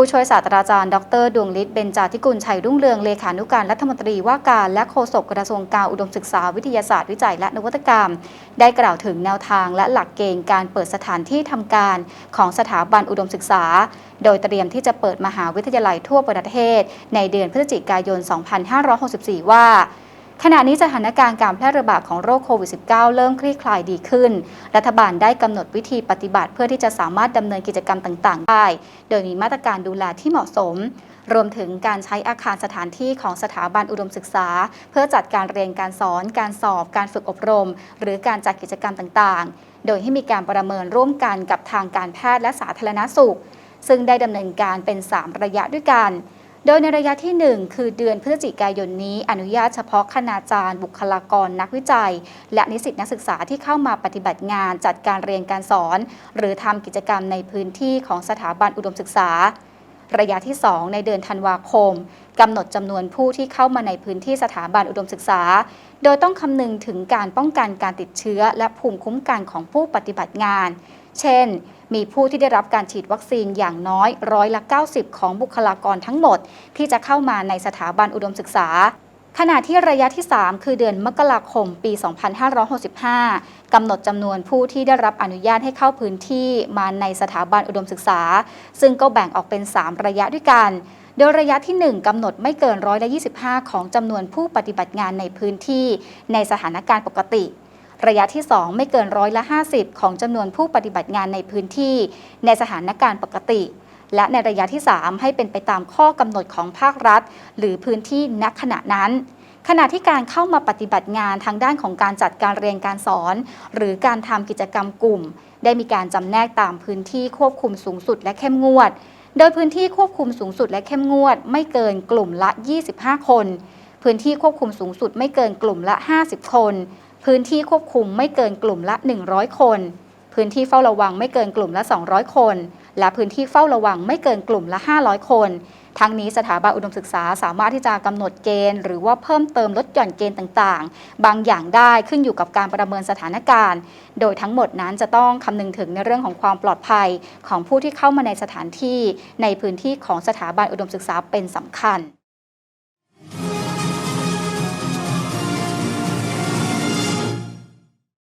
ผู้ช่วยศาสตราจารย์ ดร ดวงฤทธิ์เบญจาธิกุลชัยรุ่งเรืองเลขานุการรัฐมนตรีว่าการและโฆษกกระทรวงการอุดมศึกษาวิทยาศาสตร์วิจัยและนวัตกรรม ได้กล่าวถึงแนวทางและหลักเกณฑ์การเปิดสถานที่ทำการของสถาบันอุดมศึกษา โดยเตรียมที่จะเปิดมหาวิทยาลัยทั่วประเทศ ในเดือนพฤศจิกายน 2564 ว่า ขณะนี้สถานการณ์การแพร่ระบาดของโรคโควิด -19 เริ่มคลี่คลายดีขึ้น รัฐบาลได้กำหนดวิธีปฏิบัติเพื่อที่จะสามารถดำเนินกิจกรรมต่างๆ ได้ โดยมีมาตรการดูแลที่เหมาะสม รวมถึงการใช้อาคารสถานที่ของสถาบันอุดมศึกษา เพื่อจัดการเรียนการสอน การสอบ การฝึกอบรม หรือการจัดกิจกรรมต่างๆ โดยให้มีการประเมินร่วมกันกับทางการแพทย์และสาธารณสุข ซึ่งได้ดำเนินการเป็น 3 ระยะด้วยกัน โดยในระยะที่ 1 คือเดือนพฤศจิกายนนี้อนุญาตเฉพาะคณาจารย์ บุคลากรนักวิจัย และนิสิตนักศึกษาที่เข้ามาปฏิบัติงานจัดการเรียนการสอน หรือทำกิจกรรมในพื้นที่ของสถาบันอุดมศึกษา ระยะที่ 2 ในเดือนธันวาคม กำหนดจำนวนผู้ที่เข้ามาในพื้นที่สถาบันอุดมศึกษา โดยต้องคำนึงถึงการป้องกันการติดเชื้อ และภูมิคุ้มกันของผู้ปฏิบัติงาน เช่น มีผู้ที่ได้รับการฉีดวัคซีนอย่างน้อยร้อยละ 90 ของบุคลากรทั้งหมด ที่จะเข้ามาในสถาบันอุดมศึกษาขณะที่ระยะที่ 3 คือเดือนมกราคมปี 2565 กำหนดจำนวนผู้ที่ได้รับอนุญาตให้เข้าพื้นที่มาในสถาบันอุดมศึกษา ซึ่งก็แบ่งออกเป็น 3 ระยะด้วยกัน โดยระยะที่ 1กำหนดไม่เกินร้อยละ25 ของจำนวนผู้ปฏิบัติงานในพื้นที่ในสถานการณ์ปกติ ระยะที่ 2 ไม่เกินร้อยละ50 ของจำนวนผู้ปฏิบัติงานในพื้นที่ ในสถานการณ์ปกติ และในระยะที่ 3 ให้เป็นไปตามข้อกำหนดของภาครัฐ หรือพื้นที่ณขณะนั้นขณะที่การเข้ามาปฏิบัติงานทางด้านของการจัดการเรียนการสอน หรือการทำกิจกรรมกลุ่ม ได้มีการจำแนกตามพื้นที่ควบคุมสูงสุดและเข้มงวด โดยพื้นที่ควบคุมสูงสุดและเข้มงวด ไม่เกินกลุ่มละ 25 คน พื้นที่ควบคุมสูงสุดไม่เกินกลุ่มละ 50 คน พื้นที่ควบคุมไม่เกินกลุ่มละ 100 คน พื้นที่เฝ้าระวังไม่เกินกลุ่มละ 200 คน และพื้นที่เฝ้าระวังไม่เกินกลุ่มละ 500 คน ทั้งนี้สถาบันอุดมศึกษาสามารถที่จะกำหนดเกณฑ์ หรือว่าเพิ่มเติมลดหย่อนเกณฑ์ต่างๆ บางอย่างได้ขึ้นอยู่กับการประเมินสถานการณ์ โดยทั้งหมดนั้นจะต้องคำนึงถึงในเรื่องของความปลอดภัยของผู้ที่เข้ามาในสถานที่ ในพื้นที่ของสถาบันอุดมศึกษาเป็นสำคัญ